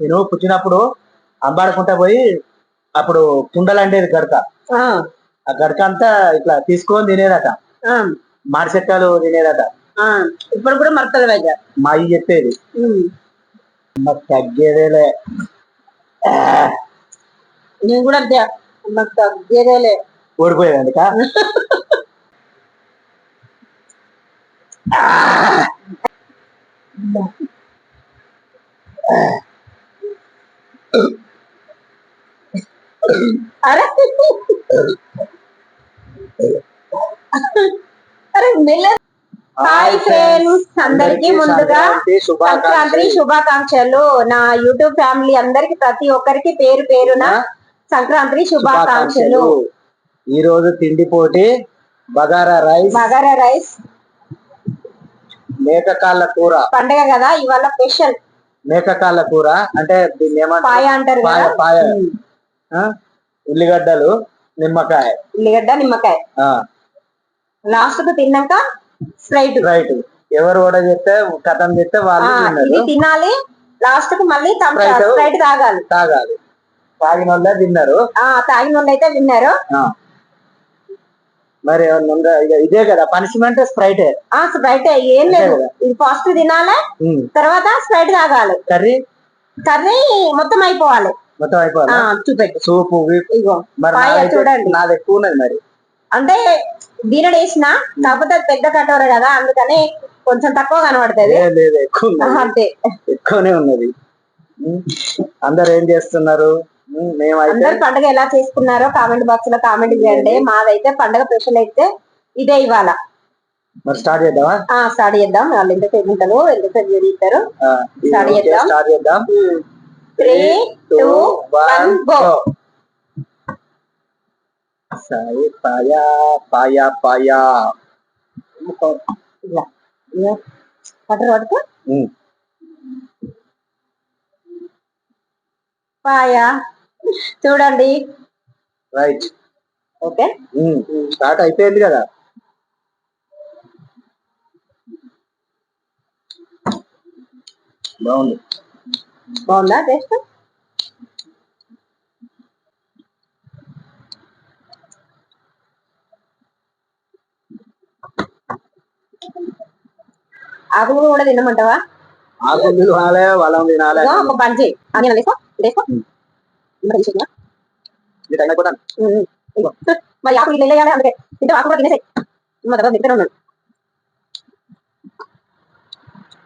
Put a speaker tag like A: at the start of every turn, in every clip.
A: నేను పుట్టినప్పుడు అంబాడుకుంటా పోయి అప్పుడు కుండలు అండేది గడక.
B: ఆ,
A: గడక అంతా ఇట్లా తీసుకొని తినేదట.
B: ఆ,
A: మాడి చెక్కలు తినేదట.
B: ఆ. ఇప్పుడు కూడా మరతల వైద్య
A: మా అయ్యి చెప్పేది. మాకు తగ్గేదేలే.
B: నేను కూడా అంతే. మాకు తగ్గేదేలే.
A: ఓడిపోయేదండి కా
B: హాయ్ ఫ్రెండ్స్ అందరికి ముందుగా
A: సంక్రాంతి శుభాకాంక్షలు.
B: నా యూట్యూబ్ ఫ్యామిలీ అందరికి ప్రతి ఒక్కరికి పేరు పేరున సంక్రాంతి శుభాకాంక్షలు.
A: ఈ రోజు తిండి పోటీ బగారా రైస్
B: బగారా రైస్.
A: మేకకాళ్ళ కూర.
B: పండగ కదా ఇవాళ స్పెషల్.
A: మేకకాళ్ళ కూర అంటే దీన్ని ఏమంటారు
B: పాయ అంటారు
A: పాయ? ఉల్లిగడ్డలు నిమ్మకాయ.
B: ఉల్లిగడ్డ నిమ్మకాయ. లాస్ట్కు తిన్నాక స్ప్రైట్.
A: రైట్ ఎవరు కూడా చెప్తే కథం చెప్తే వాళ్ళు
B: ఇది
A: తిన్నారు.
B: తినాలి. లాస్ట్కు మళ్ళీ
A: Sprite.
B: స్ప్రైట్ తాగాలి.
A: తాగాలి. తాగిన వాళ్ళే తిన్నారు.
B: ఆ తాగిన వాళ్ళు అయితే విన్నారు
A: ఆ. మరి ఏమన్నా ఉందా? ఇక ఇదే కదా పనిష్మెంట్ స్ప్రైటే.
B: ఆ స్ప్రైట్. ఏం లేదు. ఇది ఫస్ట్ తినాలి. తర్వాత స్ప్రైట్ తాగాలి.
A: కర్రీ?
B: కర్రీ మొత్తం అయిపోవాలి.
A: మొత్తం
B: చూపెట్టు.
A: సూపు.
B: ఇగో పాయ చూడండి.
A: నాది ఎక్కువ ఉన్నది మరి.
B: అంటే దీనడు వేసిన కాకపోతే అది పెద్ద కటోర కదా అందుకని కొంచెం తక్కువ కనబడుతుంది. అంతే.
A: ఎక్కువనే ఉన్నది. అందరు ఏం చేస్తున్నారు?
B: అందరు పండుగ ఎలా చేసుకున్నారో కామెంట్ బాక్స్లో కామెంట్ చేయండి. మాదైతే పండుగ స్పెషల్ అయితే ఇదే ఇవాళ.
A: మరి స్టార్ట్ చేద్దామా?
B: స్టార్ట్ చేద్దాం. వాళ్ళు ఉంటారు
A: ఆ,
B: Start
A: ఓకే,
B: చేద్దాం.
A: స్టార్ట్ చేద్దాం.
B: Three two one go.
A: Sai paya paya paya.
B: ఇలా. ఇలా. పట్టరు పట్టుకో
A: ఉమ్,
B: పాయా. చూడండి.
A: రైట్.
B: ఓకే.
A: స్టార్ట్ అయిపోయింది కదా. బాగుంది.
B: బాగుందా టేస్ట్? ఆకులు కూడా తినమంటావా?
A: ఆకులు తినాలే వలం తినాలే.
B: ఒక పని చేయి అని వేసుకో. వేసుకో మరి ఆకులు ఇట్లా వేయాలి అందుకే. తింటే ఆకు కూడా తినేసాయి. మా దగ్గర దగ్గర ఉన్నాడు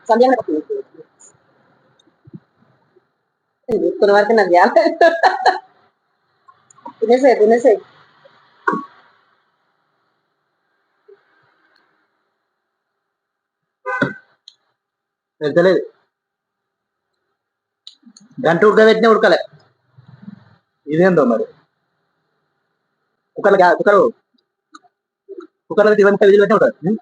B: సంధ్యాన్ని కొన్ని వరకు నాకు చేయాలి తినేసాయి తినేసాయి
A: వెళ్తలేదు గంట ఉడకబెట్టినా ఉడకలే ఇదేందో మరి కుక్కర్లు గ్యా- కుక్కరు కుక్కర్లో ఇరవై ముప్పై విధులు పెట్టినా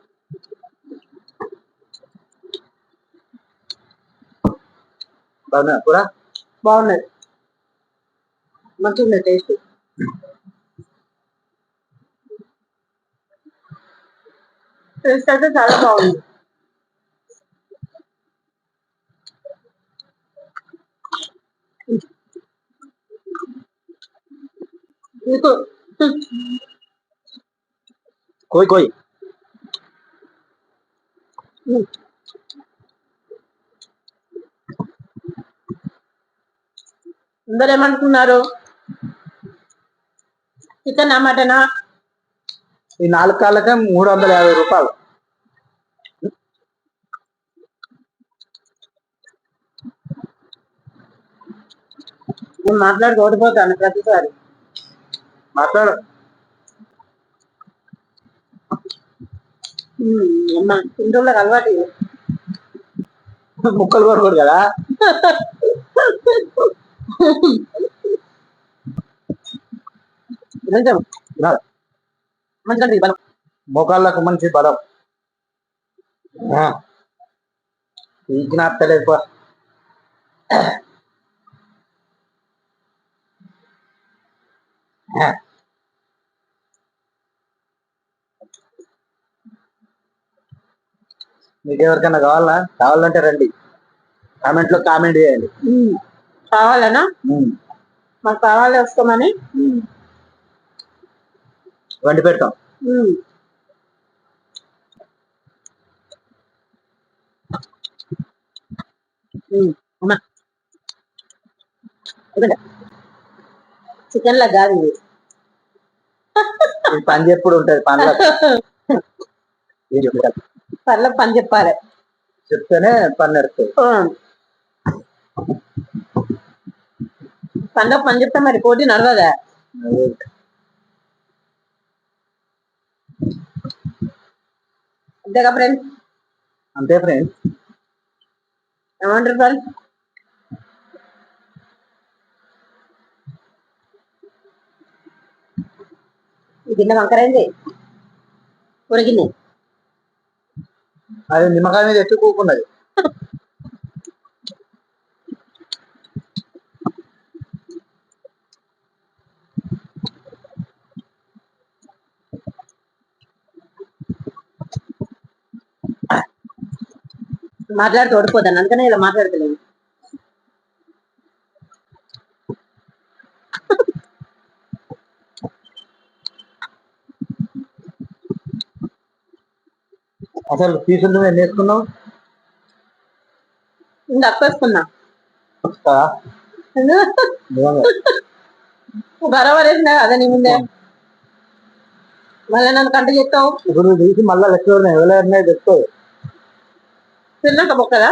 A: ఉంటుంది ఉం? బాగున్నా కూర
B: బాగున్నది మంచిగా ఉన్నది టేస్ట్ టేస్ట్ అయితే చాలా బాగుంది నీకు
A: కోయి కోయి
B: అందరు ఏమనుకున్నారు చికెన్ మటనా
A: ఈ నాలుగు కాళ్ళకే మూడు వందల యాభై రూపాయలు.
B: నేను మాట్లాడి ఓడిపోతాను ప్రతిసారి.
A: మాట్లాడు.
B: ఇంట్లో అలవాటు.
A: ముక్కలు కొరకూడదు కదా?
B: బలం
A: మోకాళ్ళకు మంచి బలం. ఈ పీకి బా మీకు ఎవరికైనా కావాలా కావాలంటే రండి. కామెంట్లో కామెంట్ చేయండి.
B: కావాలనా? మాకు కావాలి వస్తామని.
A: వండి పెడతాం.
B: చికెన్ లా కాదు ఇది.
A: పని ఎప్పుడు ఉంటది పనుల
B: పర్ల పని చెప్పాలి.
A: చెప్తేనే పని నడుస్తుంది.
B: పనిలో పని చెప్తే మరి పోటీ నడవదా? అంతేగా ఫ్రెండ్స్
A: అంతే ఫ్రెండ్స్
B: ఏమంటారు ఫ్రెండ్స్ గిన్నె వంకరైంది ఉరిగింది
A: అది నిమ్మకాయ మీద ఎత్తి కూకున్నది.
B: మాట్లాడుతూ ఓడిపోతాను. అందుకనే ఇలా మాట్లాడతలేను
A: అసలు నువ్వు ఎన్ని వేసుకున్నావు?
B: అప్పేసుకున్నా
A: కదా?
B: బరాబర్ వేసినా అదే నీ ముందే. మళ్ళీ నన్ను కంట చెప్తావు
A: ఇప్పుడు తీసి మళ్ళీ లెక్క ఎవరైనా తెచ్చుకోదు
B: తిన్నాక బొక్కదా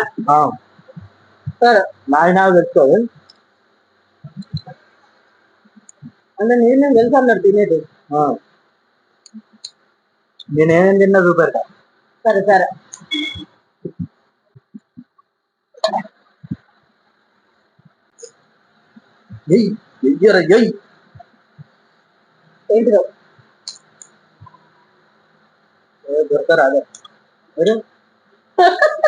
B: సరే.
A: నాయన తెచ్చుకోదు
B: అంటే నేను నేను తెలుసు అన్నాడు తినేది.
A: నేనేమేం తిన్నా చూపెడతా.
B: సరే సరే.
A: ఎయ్ ఎయ్యరా ఎయ్
B: ఏంటిదో?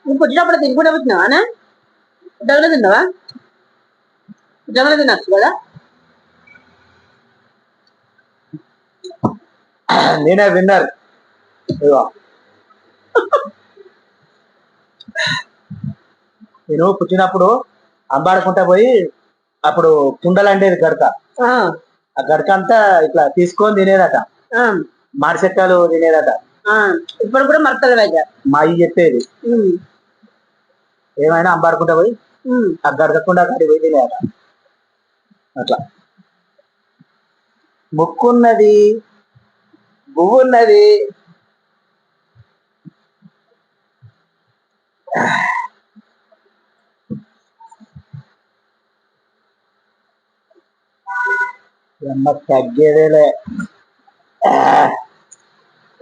B: నువ్వు పుట్టినప్పుడు తినకుండా పుట్టినావా పుట్టగలే తిన్నావా పుట్టగలే తినచ్చు కదా
A: నేనే విన్నర్. నేను పుట్టినప్పుడు అంబాడుకుంటా పోయి అప్పుడు కుండలు అండేది గడక.
B: ఆ,
A: ఆ గడక అంతా ఇట్లా తీసుకొని తినేదట. చెక్కలు తినేదట.
B: ఇప్పుడు కూడా మరతలు
A: మా అయ్యి చెప్పేది. ఏమైనా అంబాడుకుంటా పోయి ఆ గడకకుండా అక్కడికి పోయి తినేదట. అట్లా. ముక్కున్నది పువ్వున్నది తగ్గేదేలే.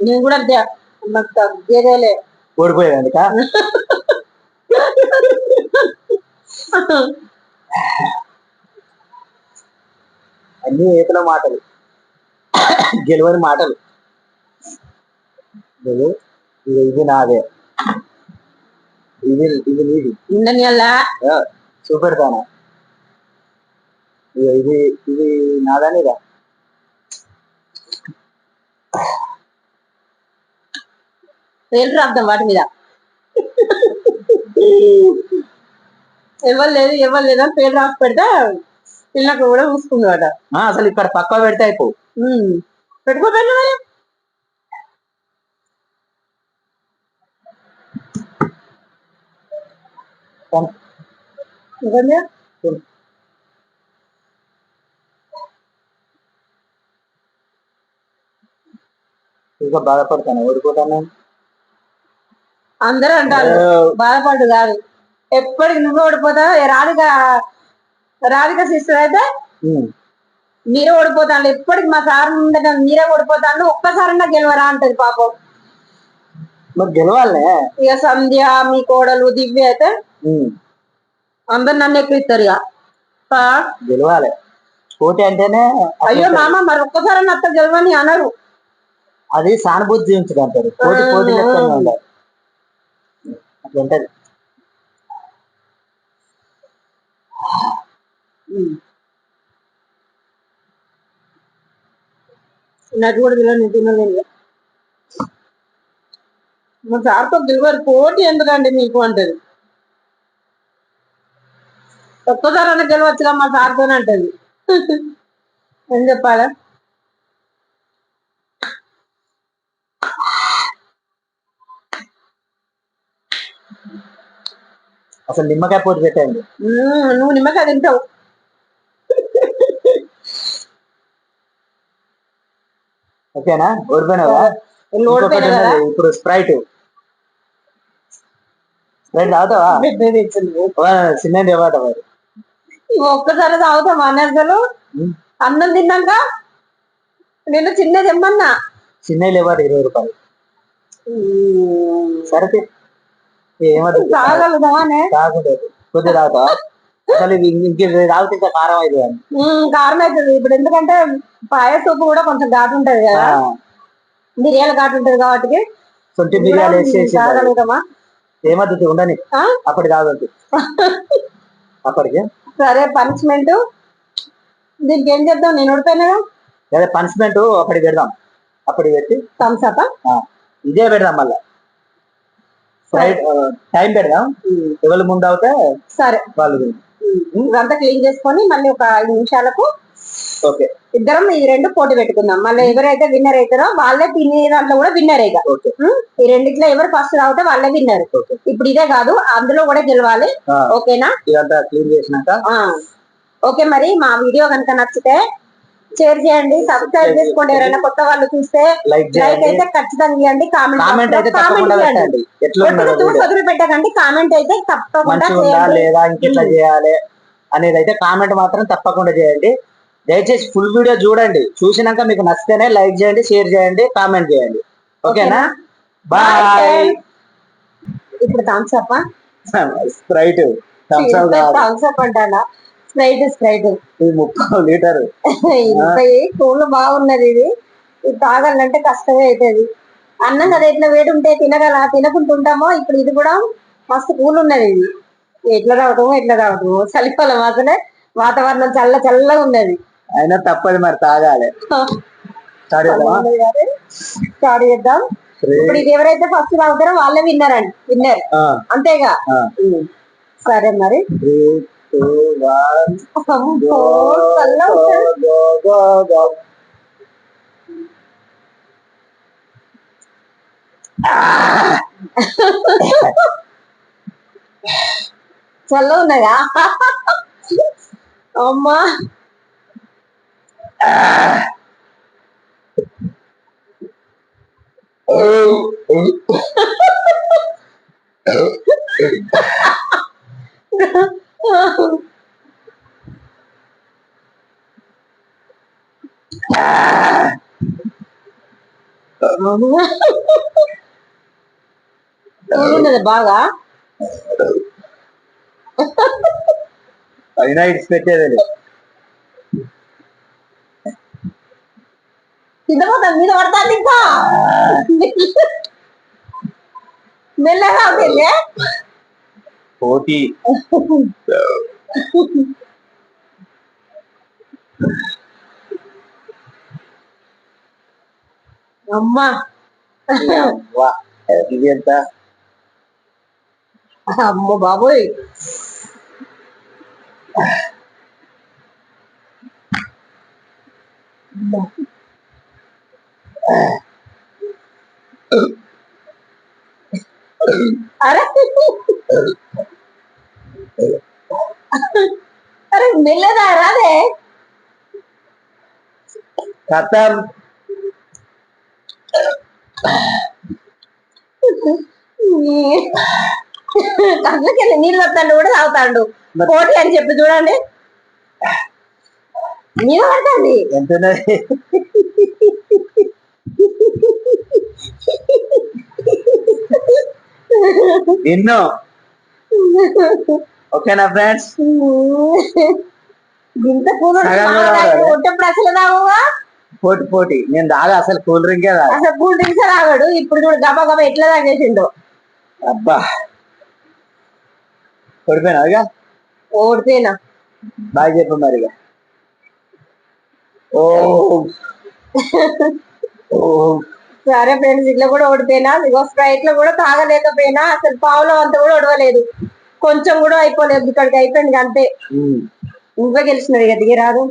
B: నేను కూడా అంతే. నాకు తగ్గేదేలే.
A: ఓడిపోయేదండి అన్ని ఏతల మాటలు. గెలవని మాటలు. ఇది నాదే. ఇది ఇది నీది. ఆ, చూపెడతాను ఇగో ఇది ఇది నాదా నీదా
B: పేరు రాద్దాం వాటి మీద? ఎవరు లేదు ఎవరు లేదు పేరు రాసి పెడితే పిల్లలకు కూడా చూసుకుందాట
A: ఆ, అసలు ఇక్కడ పక్క పెడితే అయిపో.
B: పెట్టుకోపోయినా మరి.
A: ఇంకా బాధపడతాను. ఓడిపోతాను
B: అందరూ అంటారు బాధపడు కాదు. ఎప్పటికి నువ్వు ఓడిపోతావు రాధిక రాధిక సిస్టర్ అయితే. మీరే ఓడిపోతాను ఎప్పటికి మా సార్ మీరే ఓడిపోతాను ఒక్కసారైనా గెలవరా అంటది పాపం.
A: మరి గెలవాలే.
B: ఇక సంధ్య మీ కోడలు దివ్య అయితే. అందరు నన్ను ఎక్కిస్తారు ఇక.
A: గెలవాలి. పోటీ అంటేనే
B: అయ్యో మామ మరి ఒక్కసారి అత్త గెలవని అనరు.
A: అది సానుభూతి జీవించడం అంటారు. పోటీ పోటీ లెక్కనే ఉండాలి.
B: నటు కూడా తినలేదు మా సార్తో గెలవరు పోటీ ఎందుకండి మీకు అంటది. ఒక్కసారి అన్న గెలవచ్చుగా మా సార్తోనే అంటది. ఏం చెప్పాలా?
A: అసలు నిమ్మకాయ పోటీ పెట్టండి
B: నువ్వు నిమ్మకాయ తింటావు.
A: ఓకేనా? ఓడిపోయినావా? ఇప్పుడు స్ప్రైట్. స్ప్రైట్ తాగుతావా. చిన్న ఇవ్వట
B: ఒక్కసారి తాగుతామా అసలు. అన్నం తిన్నాక నేను చిన్నది ఇమ్మన్నా
A: చిన్న ఇవ్వట ఇరవై రూపాయలు. సరే తాగుండదు కొద్దిగా తాగుతావా అసలు ఇంక ఇంక ఇది తాగితే ఇంకా కారం అవుతుంది
B: కారం అవుతుంది ఇప్పుడు ఎందుకంటే పాయసం ఉప్పు కూడా కొంచెం ఘాటు ఉంటది కదా. మిరియాల ఘాటు ఉంటది కాబట్టి.
A: సొంటి బిర్యానీ వేసేసి ఏమద్దు ఉండని? అప్పటి తాగొద్దు అప్పటికి?
B: సరే పనిష్మెంట్ దీనికి ఏం చేద్దాం నేను ఓడిపోయినా?
A: లేదా పనిష్మెంట్ అప్పటికి పెడదాం. అప్పటికి పెట్టి.
B: థమ్స్ అప్
A: ఇదే పెడదాం మళ్ళా. టైం పెడదాం. ఎవరు ముందు అవుతే
B: సరే.
A: వాళ్ళు
B: ఇదంతా క్లీన్ చేసుకొని మళ్ళీ ఒక ఐదు నిమిషాలకు
A: ఓకే.
B: ఇద్దరం ఈ రెండు పోటీ పెట్టుకుందాం. మళ్ళీ ఎవరైతే విన్నర్ అవుతారో వాళ్ళే తినే దాంట్లో కూడా విన్నర్ ఇక. ఈ రెండిట్లో ఎవరు ఫస్ట్ తాగితే వాళ్ళే విన్నర్ ఇప్పుడు ఇదే కాదు అందులో కూడా గెలవాలి. ఓకేనా? ఓకే మరి మా వీడియో కనుక నచ్చితే షేర్ చేయండి సబ్స్క్రైబ్ చేసుకోండి. ఎవరైనా కొత్త వాళ్ళు చూస్తే
A: లైక్
B: అయితే ఖచ్చితంగా ఇవ్వండి. కామెంట్
A: కామెంట్
B: చూసి. వదిలి పెట్టకండి. కామెంట్ అయితే తప్పకుండా
A: లేదా? ఇంకెట్లా. చేయాలి అనేది అయితే కామెంట్ మాత్రం తప్పకుండా చేయండి. దయచేసి ఫుల్ వీడియో చూడండి. చూసినాక మీకు నచ్చితేనే లైక్ చేయండి షేర్ చేయండి కామెంట్ చేయండి. ఓకేనా? బాయ్
B: ఇప్పుడు Thums
A: Up sprite Thums Up
B: Thums Up అంటానా? Sprite sprite.
A: ఇది ముప్పై లీటర్.
B: ఇంపై కూలు బాగున్నది ఇది. ఇది తాగాలంటే కష్టమే అవుతుంది అన్నం కదా ఎట్లా వేడి ఉంటే తినగల తినకుంటుంటామో ఇప్పుడు ఇది కూడా మస్తు కూల్ ఉన్నది ఇది. ఎట్లా తాగుతామో ఎట్లా తాగుతామో. చలికాలం అసలే వాతావరణం చల్ల చల్లగా ఉన్నది.
A: అయినా తప్పదు మరి తాగాలి. స్టార్ట్
B: చేద్దాం. ఇప్పుడు ఇది ఎవరైతే ఫస్ట్ తాగుతారో వాళ్ళే విన్నర్. అండి విన్నర్
A: ఆ,
B: అంతేగా. సరే మరి.
A: three, two, one,
B: అమ్మో,
A: go,
B: చల్లగా ఉన్నది.
A: go, go, go, go.
B: చల్లగా ఉన్నదా అమ్మా ఉన్నది బాగా
A: అయినా ఇట్స్ పెట్టేది
B: కింద పోతా మీద పడతాను ఇంకా మెల్లగా అవుతుంది
A: పోటీ
B: అమ్మా
A: వా ఇది ఎంత
B: అమ్మో బాబోయ్ అరే మెల్లదా రాదే?
A: ఖతం
B: నీళ్ళు వస్తాడు కూడా తాగుతాడు. పోటీ అని చెప్పి చూడండి. మీద పడుతుంది?
A: నిన్ను. ఓకేనా ఫ్రెండ్స్?
B: ఇంత కూల్ అసలు తాగువా?
A: పోటీ పోటీ. నేను దాగా అసలు కూల్ డ్రింకే తాగా.
B: అసలు కూల్ డ్రింక్స్ తాగాడు. ఇప్పుడు చూడు గబా గబా ఎట్లా తాగేసిండు.
A: అబ్బా. పడిపోయినా
B: ఓడిపోయినా.
A: బాగా చెప్పు మరి ఇక. ఓ.
B: సరే ఫ్రెండ్స్ ఇట్లా కూడా ఓడిపోయినా. ఇగో స్ప్రైట్లో కూడా తాగలేకపోయినా. అసలు పావులో అంతా కూడా ఓడవలేదు. కొంచెం కూడా అయిపోలేదు. ఇక్కడికి అయిపోయింది ఇక అంతే. నువ్వే గెలిచినది ఇక దిగరాదు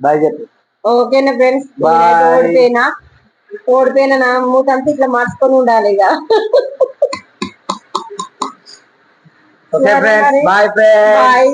A: బాగా చెప్పు.
B: ఓకేనా ఫ్రెండ్స్. ఓడిపోయినా. ఓడిపోయినా నా మూతంతా ఇట్లా మార్చుకొని ఉండాలి ఇక.
A: Okay
B: friends.
A: Bye friends.
B: Bye.